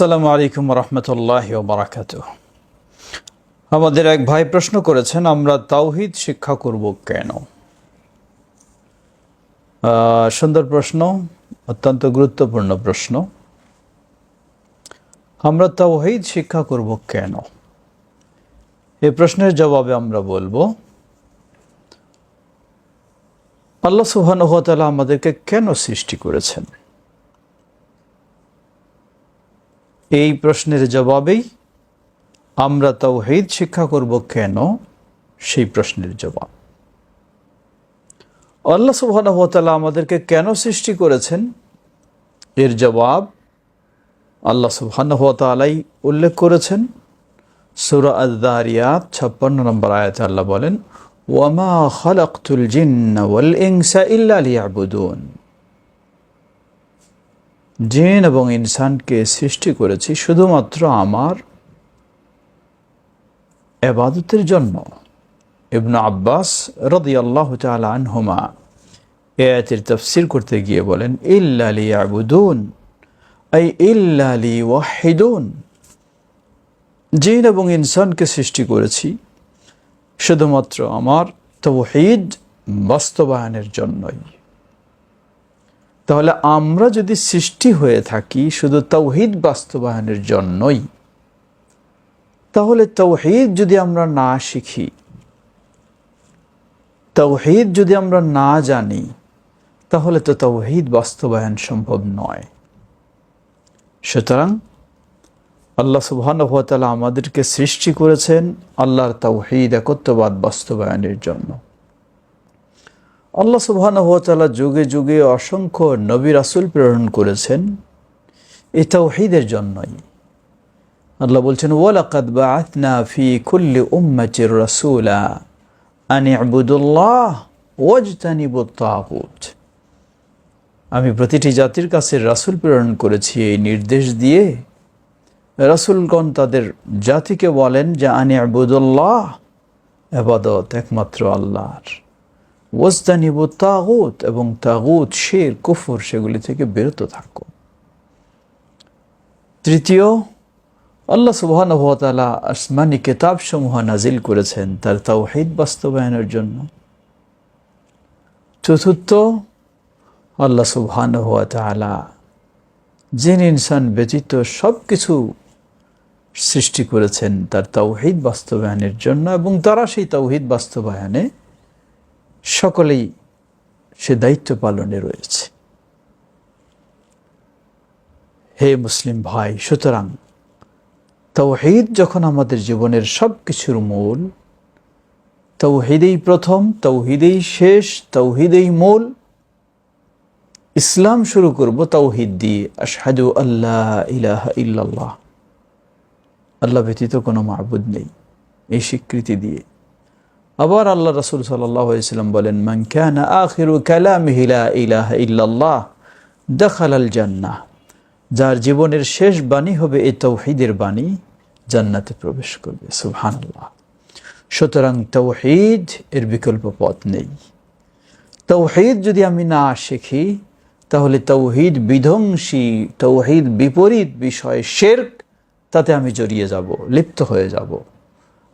আসসালামু আলাইকুম রহমতুল্লাহ বারাকাত আমাদের এক ভাই প্রশ্ন করেছেন, আমরা তাওহিদ শিক্ষা করব কেন? সুন্দর প্রশ্ন, অত্যন্ত গুরুত্বপূর্ণ প্রশ্ন। আমরা তাওহিদ শিক্ষা করব কেন? এই প্রশ্নের জবাবে আমরা বলব, আল্লাহ সুবহানাহু ওয়া আমাদেরকে কেন সৃষ্টি করেছেন? এই প্রশ্নের জবাবেই আমরা তাওহীদ শিক্ষা করব কেন? সেই প্রশ্নের জবাব। আল্লাহ তাআলা আমাদেরকে কেন সৃষ্টি করেছেন? এর জবাব আল্লাহ সুবহানাহু উল্লেখ করেছেন। সূরা আয-যারিয়াত 56 নম্বর আয়াতে আল্লাহ বলেন ওয়ামা খালাকতুল জিন্না ওয়াল ইনসা ইল্লা লিয়াবুদুন। জিন এবং ইনসানকে সৃষ্টি করেছি শুধুমাত্র আমার এবাদতের জন্য। ইবনু আব্বাস রদি আল্লাহ আনহুমা এ আয়াতের তফসির করতে গিয়ে বলেন ইল্লালি আবুদুন আই ইল্লালি ওয়াহিদুন জিন এবং ইনসানকে সৃষ্টি করেছি শুধুমাত্র আমার তৌহিদ বাস্তবায়নের জন্যই। তাহলে আমরা যদি সৃষ্টি হয়ে থাকি শুধু তৌহিদ বাস্তবায়নের জন্যই, তাহলে তৌহিদ যদি আমরা না শিখি, তৌহিদ যদি আমরা না জানি, তাহলে তো তৌহিদ বাস্তবায়ন সম্ভব নয়। সুতরাং আল্লাহ সুবহানাহুয়াতালা আমাদেরকে সৃষ্টি করেছেন আল্লাহর তৌহিদ একত্ববাদ বাস্তবায়নের জন্য। আল্লাহ সুবহানাহুয়াতালা যুগে যুগে অসংখ্য নবী রাসুল প্রেরণ করেছেন। এ তৌহিদের জন্যই। আল্লাহ বলছেন, ওয়ালাকাদ বাআতনা ফি কুল্লি উম্মাতির রাসূলা আন ইবুদুল্লাহ ওয়াজতানিবুত তাগুত। আমি প্রতিটি জাতির কাছে রাসূল প্রেরণ করেছি, এই নির্দেশ দিয়ে রাসূলগণ তাদের জাতিকে বলেন যে, আনি আবুদুল্লাহ আবাদত একমাত্র আল্লাহর। ওয়াজতানিব তাগুত এবং তাগুত, শের, কুফর, সেগুলি থেকে বিরত থাকো। তৃতীয়, আল্লাহ সুবহান তাআলা আসমানি কেতাব সমূহ নাজিল করেছেন তার তাওহিদ বাস্তবায়নের জন্য। চতুর্থ, আল্লাহ সুবহান তাআলা যিনি ইনসান ব্যতীত সব কিছু সৃষ্টি করেছেন তার তাওহিদ বাস্তবায়নের জন্য এবং তারা সেই তাওহিদ বাস্তবায়নে সকলেই সে দায়িত্ব পালনে রয়েছে। হে মুসলিম ভাই, সুতরাং তৌহিদ যখন আমাদের জীবনের সব কিছুর মূল, তৌহিদেই প্রথম, তৌহিদেই শেষ, তৌহিদেই মূল, ইসলাম শুরু করব তৌহিদ দিয়ে। আশহাদু আল্লাহ ইলাহা ইল্লাল্লাহ। আল্লাহ ব্যতীত কোনো মাহবুদ নেই। এই স্বীকৃতি দিয়ে। আবার আল্লাহ রসুল সাল্লাম বলেন কানা আখিরু কালামিহি লা ইলাহা ইল্লাল্লাহ জান্নাহ। যার জীবনের শেষ বাণী হবে এই তৌহিদের বাণী, জান্নাতে প্রবেশ করবে, সুবহানাল্লাহ। সুতরাং তৌহিদ এর বিকল্প পথ নেই। তৌহিদ যদি আমি না শিখি, তাহলে তৌহিদ বিধ্বংসী, তৌহিদ বিপরীত বিষয়, শেরক, তাতে আমি জড়িয়ে যাব, লিপ্ত হয়ে যাব।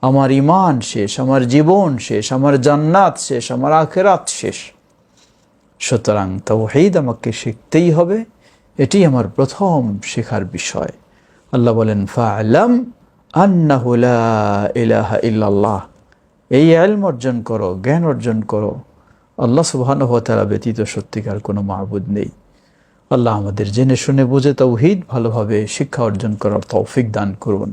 আমার ইমান শেষ, আমার জীবন শেষ, আমার জান্নাত শেষ, আমার আখেরাত শেষ। সুতরাং তৌহিদ আমাকে শিখতেই হবে, এটি আমার প্রথম শেখার বিষয়। আল্লাহ বলেন, ফালাম আন্নাহু লা ইলাহা ইল্লাল্লাহ। এই এলম অর্জন করো, জ্ঞান অর্জন করো। আল্লাহ তাআলা ব্যতীত সত্যিকার কোনো মাহবুদ নেই। আল্লাহ আমাদের জেনে শুনে বুঝে তৌহিদ ভালোভাবে শিক্ষা অর্জন করার তৌফিক দান করুন।